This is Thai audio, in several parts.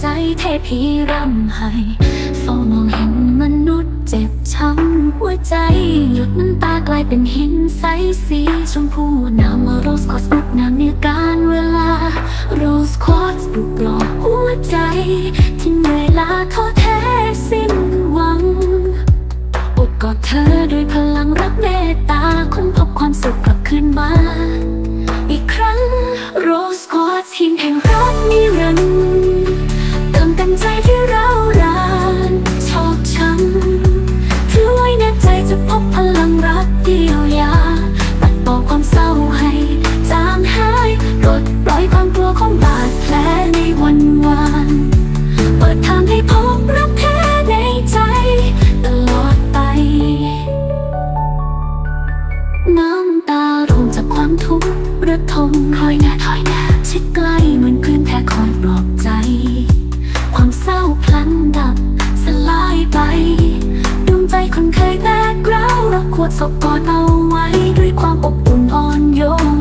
ใจเทพีร่ำไห้เฝ้ามองเห็นมนุษย์เจ็บช้ำหัวใจ หยุดน้ำตากลายเป็นหินใสสีชมพูนามาโรสคอสบุกนามเนื้อการเวลา จะพบพลังรักเดียวยาปัดเป่าความเศร้าให้จางหายปลดปล่อยความกลัวของบาดแผลในวันวานเปิดทางให้พบรักแท้ในใจตลอดไป น้ำตาร่วงจากความทุกข์ระทมคอยแน่คอยแน่ชิดใกล้เหมือนเพื่นแท้ ดศพกอดเอาไว้ด้วยความอบอุ่นอ่อนโยน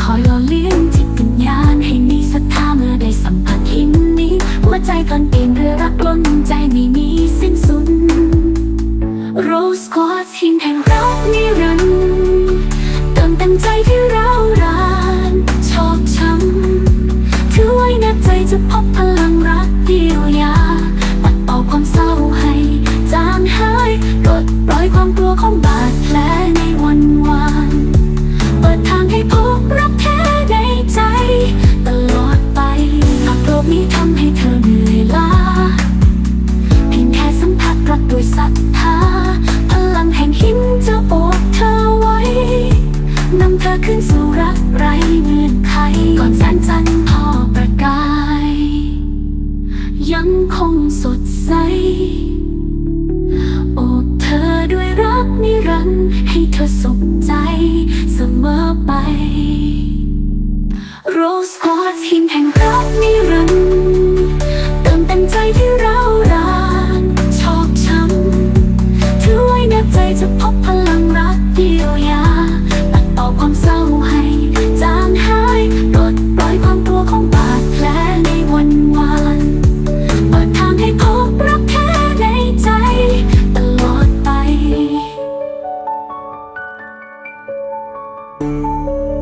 คอยหล่อเลี้ยงจิตวิญญาณให้มีศรัทธาเมื่อได้สัมผัสหินนี้หัวใจพลันเปลี่ยนเรือรักล้นใจไม่มีสิ้นสุดโรสกอดทีมแห่งรักนิรันดร์เติมเต็มใจที่เรารานชอกช้ำถือไว้แน่ใจจะพบ เธอเหนื่อยล้าเพียงแค่สัมผัสรักด้วยศรัทธาพลังแห่งหินจะโอบเธอไว้นำเธอขึ้นสู่รักไรเงื่อนไขก่อนแสงจันทร์พอประกาย ยังคงสดใสโอบเธอด้วยรักนิรันดร์ให้เธอสุข Música